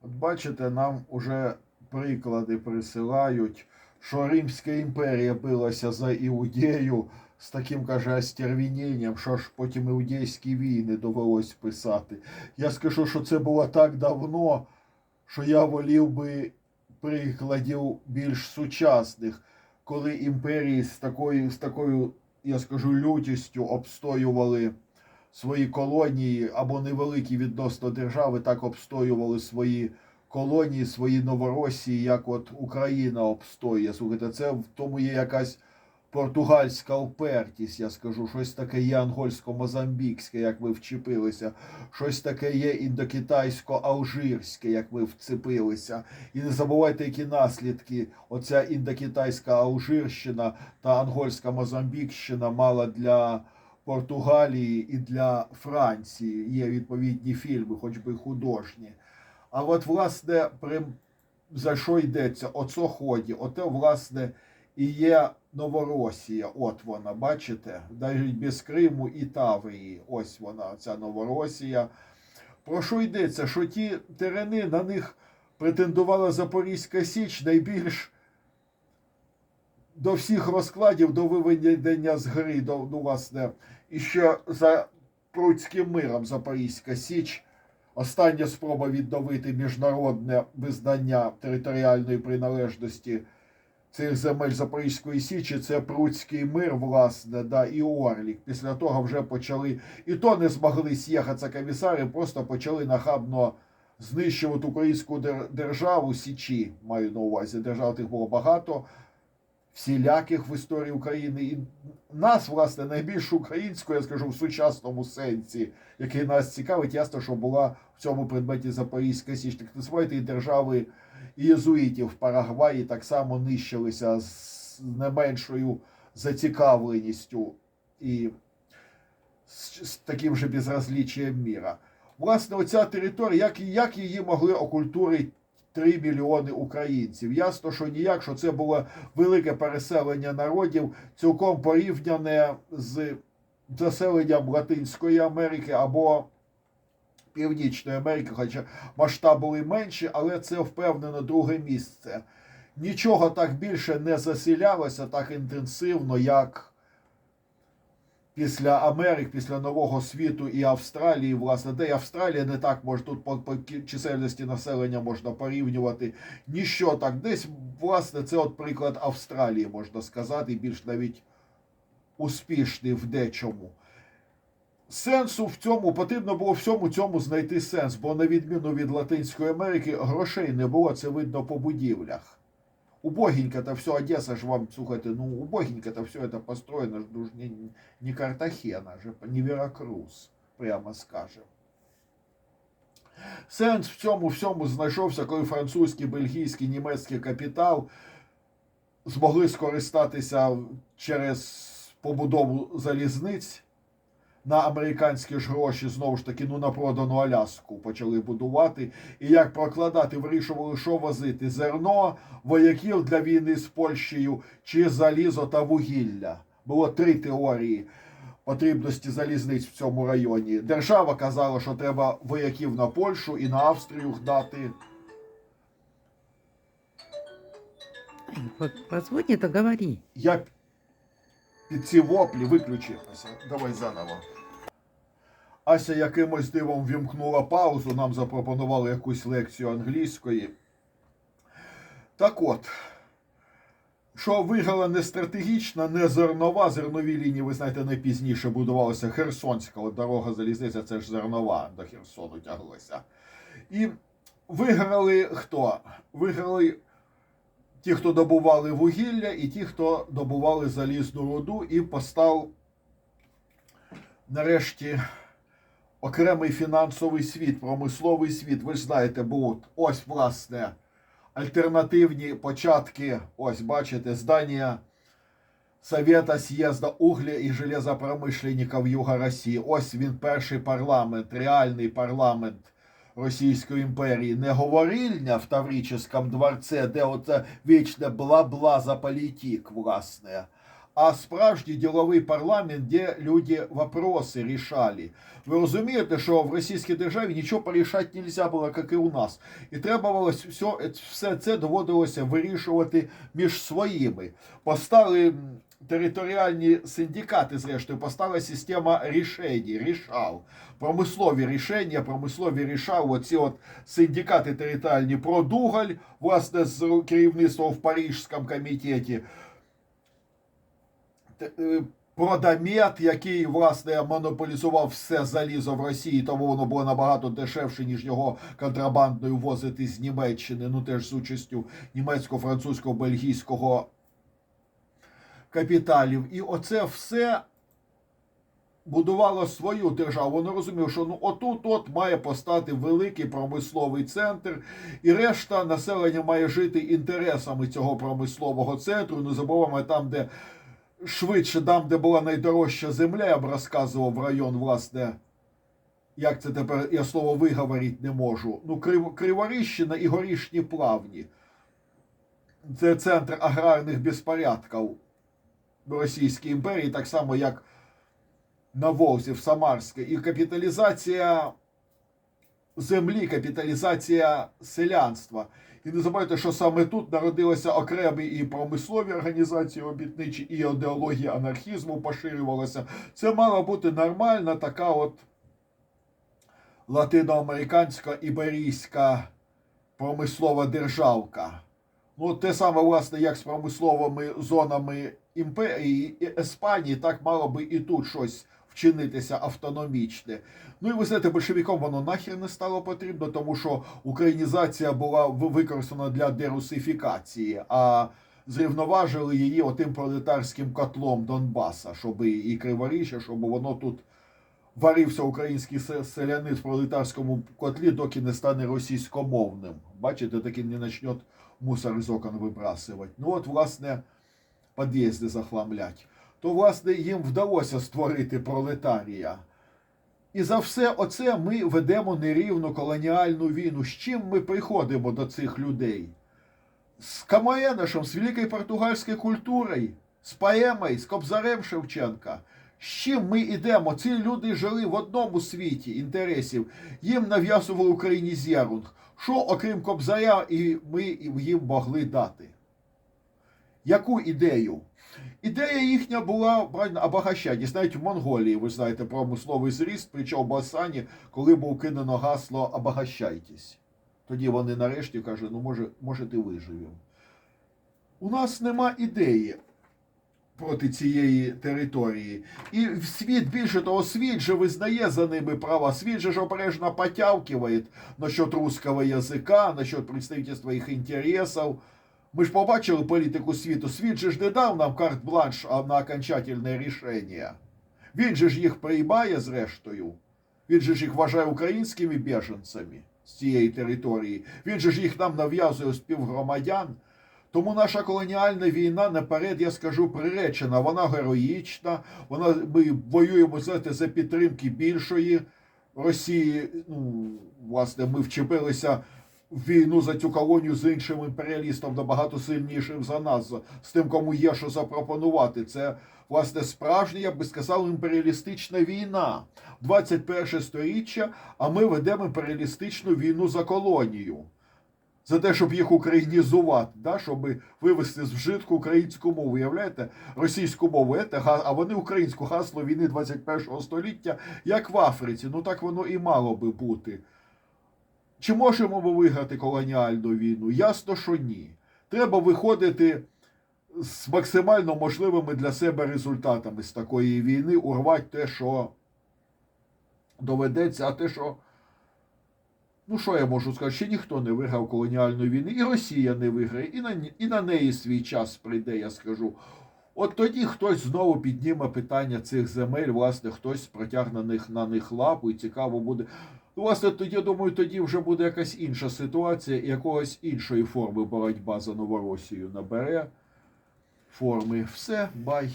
От бачите, нам уже приклади присилають, що Римська імперія билася за Іудею з таким, каже, остервіненням, що ж потім іудейські війни довелось писати. Я скажу, що це було так давно, що я волів би прикладів більш сучасних, коли імперії з такою, з такою, я скажу, лютістю обстоювали свої колонії або невеликі відносно держави, так обстоювали свої колонії, свої новоросії, як от Україна обстоює. Слухайте, це в тому є якась португальська упертість, я скажу, щось таке є ангольсько-мозамбікське, як ви вчепилися, щось таке є індокитайсько-алжирське, як ви вцепилися. І не забувайте, які наслідки оця індокитайська Алжирщина та ангольська Мозамбікщина мала для Португалії і для Франції. Є відповідні фільми, хоч би художні. А от, власне, при... за що йдеться? Оце ході, оте, власне, і є Новоросія. От вона, бачите? Навіть без Криму і Таврії. Ось вона, ця Новоросія. Про що йдеться? Що ті терени на них претендувала Запорізька Січ найбільш до всіх розкладів, до виведення з гри, до, ну, власне, і ще за Пруцьким миром Запорізька Січ. Остання спроба відновити міжнародне визнання територіальної приналежності цих земель Запорізької Січі це Пруцький мир, власне, да, і Орлік. Після того вже почали, і то не змогли з'їхатися комісари, просто почали нахабно знищувати українську державу Січі, маю на увазі. Держав тих було багато, всіляких в історії України. І нас, власне, найбільш українську, я скажу, в сучасному сенсі, який нас цікавить, ясно, що була в цьому предметі Запорізька Січ. Так називайте і держави єзуїтів в Парагваї так само нищилися з не меншою зацікавленістю і з таким же безразліччям міра. Власне, оця територія, як, як її могли окультурити 3 мільйони українців? Ясно, що ніяк, що це було велике переселення народів, цілком порівняне з заселенням Латинської Америки або Північної Америки, хоча масштаби були менші, але це впевнено друге місце. Нічого так більше не заселялося так інтенсивно, як після Америки, після Нового світу і Австралії, власне, де Австралія не так може тут по, по чисельності населення можна порівнювати. Ніщо так. Десь, власне, це от приклад Австралії, можна сказати, більш навіть успішний в дечому. Сенсу в цьому потрібно було всьому цьому знайти сенс, бо на відміну від Латинської Америки грошей не було, це видно по будівлях. Убогенько то все, Одесса ж вам, слухайте, ну убогенько то все это построено, ну, ж не, не Картахена, же, не Веракрус, прямо скажем. Сенс в цьому всьому знайшовся, коли французький, бельгійський, німецький капітал змогли скористатися через побудову залізниць на американські ж гроші знову ж таки ну на продану Аляску почали будувати. І як прокладати, вирішували, що возити: зерно, вояків для війни з Польщею чи залізо та вугілля. Було три теорії потрібності залізниць в цьому районі. Держава казала, що треба вояків на Польщу і на Австрію гнати. Позвони, то говори. Я під ці воплі виключився. Давай заново. Ася якимось дивом вімкнула паузу, нам запропонували якусь лекцію англійської. Так от, що виграла не стратегічна, не зернова. Зернові лінії, ви знаєте, найпізніше будувалася Херсонська от дорога залізниця, це ж зернова до Херсону тяглася. І виграли хто? Виграли ті, хто добували вугілля, і ті, хто добували залізну руду, і постав нарешті окремий фінансовий світ, промисловий світ. Ви ж знаєте, був ось власне альтернативні початки. Ось бачите, здання Совета съезда угля і железопромишленників Юга Росії. Ось він перший парламент, реальний парламент Російської імперії. Не говорильня в Таврическому дворце, де оце вічне бла-бла за політик, власне. а справжній діловий парламент, де люди вопроси рішали. Ви розумієте, що в російській державі нічого порішати не можна було, як і у нас. І треба все, все це доводилося вирішувати між своїми. Постали територіальні синдикати, зрештою, постала система рішень, рішав. Промислові рішення, промислові рішав, оці от синдикати територіальні про Дугаль, власне, з керівництвом в Парижському комітеті. Е, Продамет, який власне монополізував все залізо в Росії, тому воно було набагато дешевше, ніж його контрабандою возити з Німеччини, ну теж з участю німецького, французького, бельгійського капіталів. І оце все будувало свою державу. Воно розуміло, що ну отут от має постати великий промисловий центр, і решта населення має жити інтересами цього промислового центру. Не забуваємо там, де швидше, там, де була найдорожча земля, я б розказував район, власне. Як це тепер я слово виговорити не можу. Ну, Крив, Криворіщина і горішні плавні. Це центр аграрних безпорядків Російської імперії, так само як на Волзі, в Самарській. І капіталізація землі, капіталізація селянства. І не забувайте, що саме тут народилися окремі і промислові організації робітничі, і ідеологія анархізму поширювалася. Це мала бути нормальна така от латиноамериканська іберійська промислова державка. Ну, те саме, власне, як з промисловими зонами імперії Іспанії, так мало би і тут щось вчинитися автономічне. Ну і ви знаєте, большевикам воно нахер не стало потрібно, тому що українізація була використана для дерусифікації, а зрівноважили її отим пролетарським котлом Донбаса, щоб і Криворіжжя, щоб воно тут варився український селянин в пролетарському котлі, доки не стане російськомовним. Бачите, таки не почне мусор з окон вибрасувати. Ну от, власне, під'їзди захламлять. То, власне, їм вдалося створити пролетарія. І за все оце ми ведемо нерівну колоніальну війну. З чим ми приходимо до цих людей? З Камаєнишем, з великою португальською культурою, з поемою, з Кобзарем Шевченка. З чим ми йдемо? Ці люди жили в одному світі інтересів. Їм нав'язували українізєрунг. Що, окрім Кобзаря, і ми їм могли дати? Яку ідею? Ідея їхня була правильно обогащатись. Навіть в Монголії, ви знаєте, промисловий зріст при Чалбасані, коли був кинено гасло обогащайтесь. Тоді вони нарешті кажуть, ну може, може ти виживемо. У нас нема ідеї проти цієї території. І світ, більше того, світ же визнає за ними права. Світ же ж обережно потявкивает насчет русского язика, насчет представительства їх інтересів. Ми ж побачили політику світу. Світ же ж не дав нам карт-бланш на окончательне рішення. Він же ж їх приймає зрештою. Він же ж їх вважає українськими біженцями з цієї території. Він же ж їх нам нав'язує співгромадян. Тому наша колоніальна війна наперед, я скажу, приречена. Вона героїчна. Вона ми воюємо знаєте, за підтримки більшої Росії. Ну, власне, ми вчепилися війну за цю колонію з іншим імперіалістом набагато сильнішим за нас, з тим, кому є що запропонувати. Це власне справжня, я би сказав, імперіалістична війна. 21 сторіччя, а ми ведемо імперіалістичну війну за колонію. За те, щоб їх українізувати, да, щоб вивести з вжитку українську мову. Уявляєте? Російську мову, га- а вони українську гасло війни 21 століття, як в Африці. Ну так воно і мало би бути. Чи можемо ми виграти колоніальну війну? Ясно, що ні. Треба виходити з максимально можливими для себе результатами з такої війни, урвати те, що доведеться, а те, що. Ну, що я можу сказати? Ще ніхто не виграв колоніальну війну, і Росія не виграє, і на, і на неї свій час прийде, я скажу. От тоді хтось знову підніме питання цих земель, власне, хтось протягне на них, на них лапу, і цікаво буде. Власне, тоді, я думаю, тоді вже буде якась інша ситуація, якогось іншої форми боротьба за Новоросію набере форми. Все, бай.